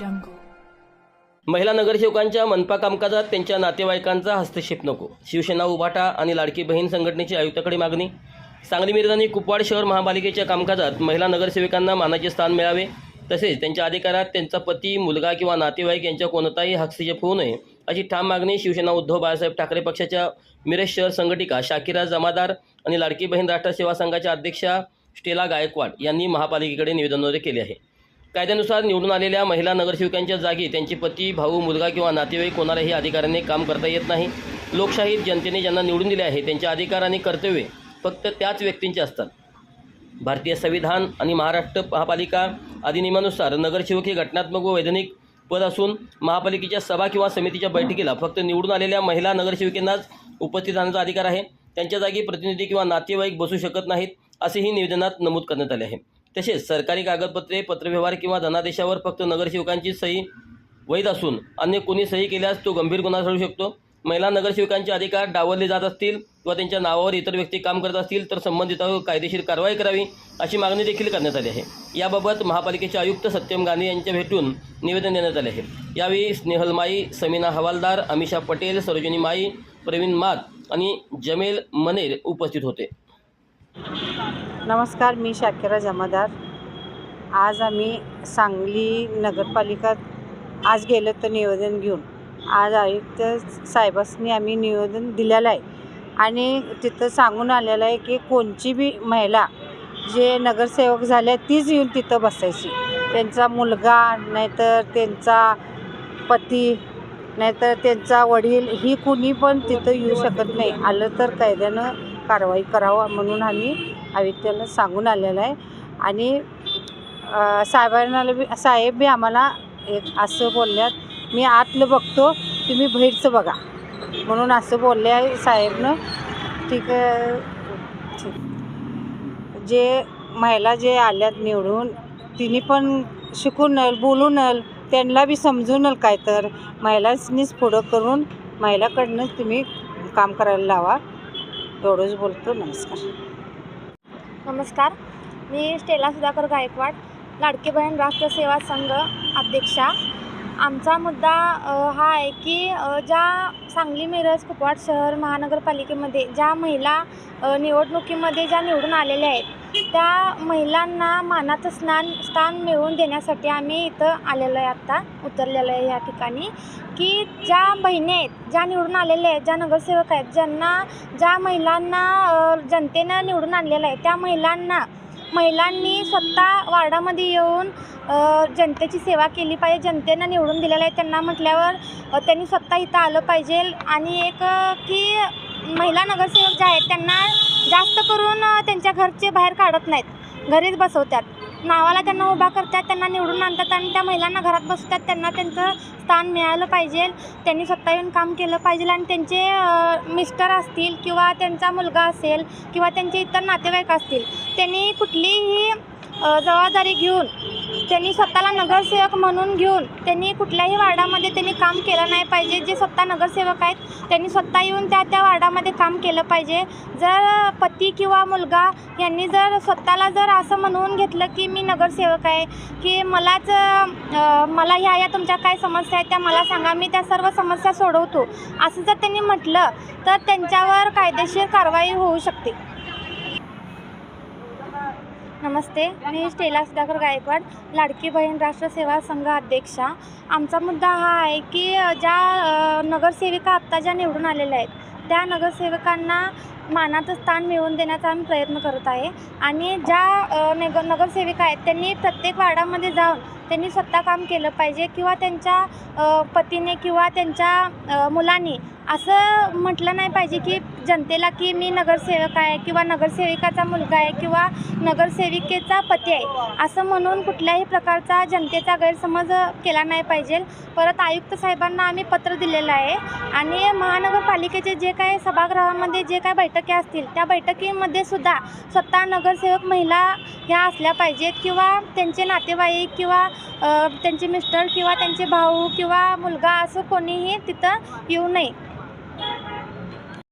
jungle. महिला नगरसेवकांच्या मनपा कामकाजात त्यांच्या नातेवाईकांचा हस्तक्षेप नको. शिवसेना उभाटा आणि लाडकी बहीण संघटनेची आयुक्ताकडे मागणी. सांगली मिरज आणि कुपवाड शहर महापालिकेच्या कामकाजात महिला नगरसेविकांना मानाचे स्थान मिळावे. तसेच त्यांच्या अधिकारात त्यांचा पती मुलगा किंवा नातेवाईक यांच्या कोणताही हस्तक्षेप होऊ नये अशी ठाम मागणी शिवसेना उद्धव बाळासाहेब ठाकरे पक्षाच्या मिरज शहर संघटिका शाकिरा जमादार आणि लाडकी बहीण राष्ट्र सेवा संघाच्या अध्यक्षा स्टेला गायकवाड यांनी महापालिकेकडे निवेदनद्वारे केले आहे. कायद्यानुसार निवडून आलेल्या महिला नगरसेवकांच्या जागी त्यांचे पती भाऊ मुलगा किंवा नातेवाईक कोणालाही अधिकाऱ्यांनी काम करता येत नाही. लोकशाहीत जनतेने ज्यांना निवडून दिले आहे त्यांचे अधिकार आणि कर्तव्ये फक्त त्याच व्यक्तींचे असतात. भारतीय संविधान आणि महाराष्ट्र महापालिका अधिनियमानुसार नगरसेवक हे घटनात्मक व वैधानिक पद असून महापालिकेच्या सभा किंवा समितीच्या बैठकीला फक्त निवडून आलेल्या महिला नगरसेविकांनाच उपस्थित राहण्याचा अधिकार आहे. त्यांच्या जागी प्रतिनिधी किंवा नातेवाईक बसू शकत नाहीत असेही निवेदनात नमूद करण्यात आले आहे. तसेच सरकारी कागदपत्रे पत्रव्यवहार किंवा धनादेशावर फक्त नगरसेवकांची सही वैध असून अन्य कोणी सही केल्यास तो गंभीर गुन्हा ठरू शकतो. महिला नगरसेवकांचे अधिकार डावलले जात असतील किंवा त्यांच्या नावावर इतर व्यक्ती काम करत असतील तर संबंधितांवर कायदेशीर कारवाई करावी अशी मागणी देखील करण्यात आली आहे. याबाबत महापालिकेचे आयुक्त सत्यम गांधी यांच्या भेटून निवेदन देण्यात आले आहे. यावेळी स्नेहल माई समीना हवालदार अमिषा पटेल सरोजिनी माई प्रवीण मात आणि जमेल मनेर उपस्थित होते. नमस्कार मी शाकिरा जमादार. आज आम्ही सांगली नगरपालिका आज गेलो तर निवेदन घेऊन. आज आयुक्त साहेबांनी आम्ही निवेदन दिलेलं आहे. आणि तिथं सांगून आलेलं आहे की कोणची बी महिला जे नगरसेवक झाल्या तीच येऊन तिथं बसायची. त्यांचा मुलगा नाहीतर त्यांचा पती नाहीतर त्यांचा वडील ही कुणी पण तिथं येऊ शकत नाही. आलं तर कायद्यानं कारवाई करावं म्हणून आम्ही आयुक्ताला सांगून आलेलं आहे. आणि साहेबांना बी साहेब बी आम्हाला एक असं बोलल्यात मी आतलं बघतो तुम्ही बाहेरचं बघा. म्हणून असं बोलले आहे साहेबनं. ठीक आहे. ठीक. जे महिला जे आल्यात निवडून तिने पण शिकून नल बोलून नल त्यांना बी समजून नल काय तर. महिलांनीच पुढं करून महिलाकडनंच तुम्ही काम करायला लावा. एवढंच बोलतो नमस्कार. नमस्कार. मी स्टेला सुधाकर गायकवाड लाडकी बहीण राष्ट्र सेवा संघ अध्यक्षा. आमचा मुद्दा हा आहे की ज्या सांगली मिरज कुपवाड शहर महानगरपालिकेमध्ये ज्या महिला निवडणुकीमध्ये ज्या निवडून आलेल्या आहेत त्या महिलांना मानाचं स्नान स्थान मिळवून देण्यासाठी आम्ही इथं आलेलो आहे आत्ता उतरलेलो आहे या ठिकाणी. की ज्या बहिणी आहेत ज्या निवडून आलेल्या आहेत ज्या नगरसेवक आहेत ज्यांना ज्या महिलांना जनतेनं निवडून आणलेलं आहे त्या महिलांना महिलांनी स्वतः वार्डामध्ये येऊन जनतेची सेवा केली पाहिजे जनतेनं निवडून दिलेलं आहे. त्यांना म्हटल्यावर त्यांनी स्वतः इथं आलं पाहिजे. आणि एक की महिला नगरसेवक ज्या आहेत त्यांना जास्त करून त्यांच्या घरचे बाहेर काढत नाहीत. घरीच बसवतात. नावाला त्यांना उभा करतात त्यांना निवडून आणतात आणि त्या महिलांना घरात बसवतात. त्यांना त्यांचं स्थान मिळालं पाहिजे. त्यांनी स्वतः येऊन काम केलं पाहिजे आणि त्यांचे मिस्टर असतील किंवा त्यांचा मुलगा असेल किंवा त्यांचे इतर नातेवाईक असतील त्यांनी कुठलीही जबाबदारी घेऊन त्यांनी स्वतःला नगरसेवक म्हणून घेऊन त्यांनी कुठल्याही वार्डामध्ये त्यांनी काम केलं नाही पाहिजे. जे स्वतः नगरसेवक आहेत त्यांनी स्वतः येऊन त्या त्या वार्डामध्ये काम केलं पाहिजे. जर पती किंवा मुलगा यांनी जर स्वतःला जर असं म्हणून घेतलं की मी नगरसेवक आहे की मलाच मला ह्या या तुमच्या काय समस्या आहेत त्या मला सांगा मी त्या सर्व समस्या सोडवतो. असं जर त्यांनी म्हटलं तर त्यांच्यावर कायदेशीर कारवाई होऊ शकते. नमस्ते मी स्टेला सुधाकर गायकवाड लाडकी बहीण राष्ट्र सेवा संघ अध्यक्षा. आमचा मुद्दा हा आहे की ज्या नगरसेविका आत्ता ज्या निवडून आलेल्या आहेत त्या नगरसेवकांना मानाचं स्थान मिळवून देण्याचा आम्ही प्रयत्न करत आहे. आणि ज्या नगर नगरसेविका आहेत त्यांनी प्रत्येक वार्डामध्ये जाऊन त्यांनी स्वतः काम केलं पाहिजे किंवा त्यांच्या पतीने किंवा त्यांच्या मुलांनी असं म्हटलं नाही पाहिजे की जनतेला की मी नगरसेवक आहे किंवा नगरसेविकाचा मुलगा आहे किंवा नगरसेविकेचा पती आहे असं म्हणून कुठल्याही प्रकारचा जनतेचा गैरसमज केला नाही पाहिजे. परत आयुक्त साहेबांना आम्ही पत्र दिलेलं आहे आणि महानगरपालिकेचे जे काय सभागृहामध्ये जे काय बैठकी असतील त्या बैठकीमध्ये सुद्धा स्वतः नगरसेवक महिला ह्या असल्या पाहिजेत किंवा त्यांचे नातेवाईक किंवा त्यांचे मिस्टर किंवा त्यांचे भाऊ किंवा मुलगा असं कोणीही तिथं येऊ नये.